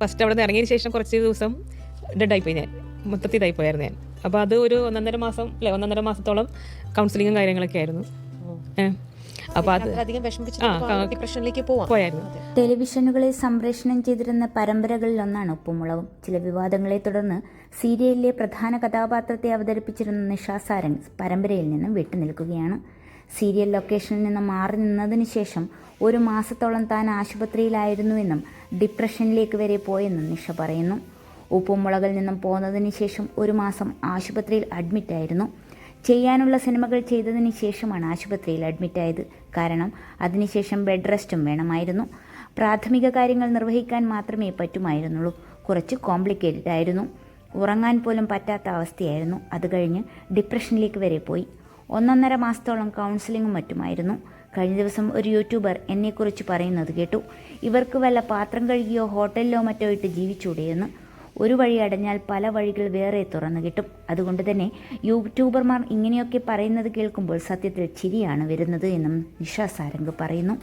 First അവിടെ നിന്ന് ഇറങ്ങിയതിന് ശേഷം കുറച്ച് ദിവസം ഡെഡായിപ്പോയി ഞാൻ. മൊത്തത്തിൽ ഇതായിപ്പോയായിരുന്നു ഞാൻ. അപ്പോൾ അത് ഒരു ഒന്നൊന്നര മാസം അല്ലെ ഒന്നൊന്നര മാസത്തോളം കൗൺസിലിങ്ങും കാര്യങ്ങളൊക്കെ ആയിരുന്നു. അപ്പോൾ അത് അധികം വിഷമിപ്പിച്ച് ഡിപ്രഷനിലേക്ക് പോയായിരുന്നു. ടെലിവിഷനുകളിൽ സംപ്രേഷണം ചെയ്തിരുന്ന പരമ്പരകളിൽ ഒന്നാണ് ഉപ്പുമുളകും. ചില വിവാദങ്ങളെ തുടർന്ന് സീരിയലിലെ പ്രധാന കഥാപാത്രത്തെ അവതരിപ്പിച്ചിരുന്ന നിഷാ സാരംഗ് പരമ്പരയിൽ നിന്നും വിട്ടുനിൽക്കുകയാണ്. സീരിയൽ ലൊക്കേഷനിൽ നിന്ന് മാറി നിന്നതിന് ശേഷം ഒരു മാസത്തോളം താൻ ആശുപത്രിയിലായിരുന്നുവെന്നും ഡിപ്രഷനിലേക്ക് വരെ പോയെന്നും നിഷ പറയുന്നു. ഉപ്പുമുളകിൽ നിന്നും പോന്നതിന് ശേഷം ഒരു മാസം ആശുപത്രിയിൽ അഡ്മിറ്റായിരുന്നു ചെയ്യാനുള്ള സിനിമകൾ ചെയ്തതിന് ശേഷമാണ് ആശുപത്രിയിൽ അഡ്മിറ്റായത് കാരണം അതിനുശേഷം ബെഡ് റെസ്റ്റും വേണമായിരുന്നു. പ്രാഥമിക കാര്യങ്ങൾ നിർവഹിക്കാൻ മാത്രമേ പറ്റുമായിരുന്നുള്ളൂ. കുറച്ച് കോംപ്ലിക്കേറ്റഡ് ആയിരുന്നു. ഉറങ്ങാൻ പോലും പറ്റാത്ത അവസ്ഥയായിരുന്നു. അത് കഴിഞ്ഞ് ഡിപ്രഷനിലേക്ക് വരെ പോയി. ഒന്നൊന്നര മാസത്തോളം കൗൺസിലിങ്ങും മറ്റുമായിരുന്നു. കഴിഞ്ഞ ദിവസം ഒരു യൂട്യൂബർ എന്നെക്കുറിച്ച് പറയുന്നത് കേട്ടു. ഇവർക്ക് വല്ല പാത്രം കഴുകിയോ ഹോട്ടലിലോ മറ്റോ ഇട്ട് ജീവിച്ചൂടെയെന്ന് ഒരു വഴി അടഞ്ഞാൽ പല വഴികൾ വേറെ തുറന്നു കിട്ടും. അതുകൊണ്ട് തന്നെ യൂട്യൂബർമാർ ഇങ്ങനെയൊക്കെ പറയുന്നത് കേൾക്കുമ്പോൾ സത്യത്തിൽ ചിരിയാണ് വരുന്നത് എന്നും നിഷ സാരംഗ് പറയുന്നു.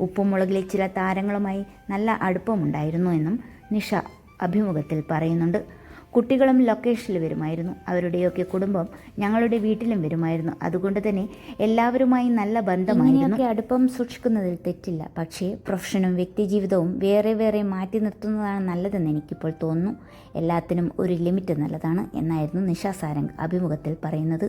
ഉപ്പുമുളകിലെ ചില താരങ്ങളുമായി നല്ല അടുപ്പമുണ്ടായിരുന്നു എന്നും നിഷ അഭിമുഖത്തിൽ പറയുന്നുണ്ട്. കുട്ടികളും ലൊക്കേഷനിൽ വരുമായിരുന്നു. അവരുടെയൊക്കെ കുടുംബം ഞങ്ങളുടെ വീട്ടിലും വരുമായിരുന്നു. അതുകൊണ്ട് തന്നെ എല്ലാവരുമായി നല്ല ബന്ധമായിരുന്നു. അടുപ്പം സൂക്ഷിക്കുന്നതിൽ തെറ്റില്ല. പക്ഷേ പ്രൊഫഷനും വ്യക്തിജീവിതവും വേറെ വേറെ മാറ്റി നിർത്തുന്നതാണ് നല്ലതെന്ന് എനിക്കിപ്പോൾ തോന്നുന്നു. എല്ലാത്തിനും ഒരു ലിമിറ്റ് നല്ലതാണ് എന്നായിരുന്നു നിഷ സാരംഗ് അഭിമുഖത്തിൽ പറയുന്നത്.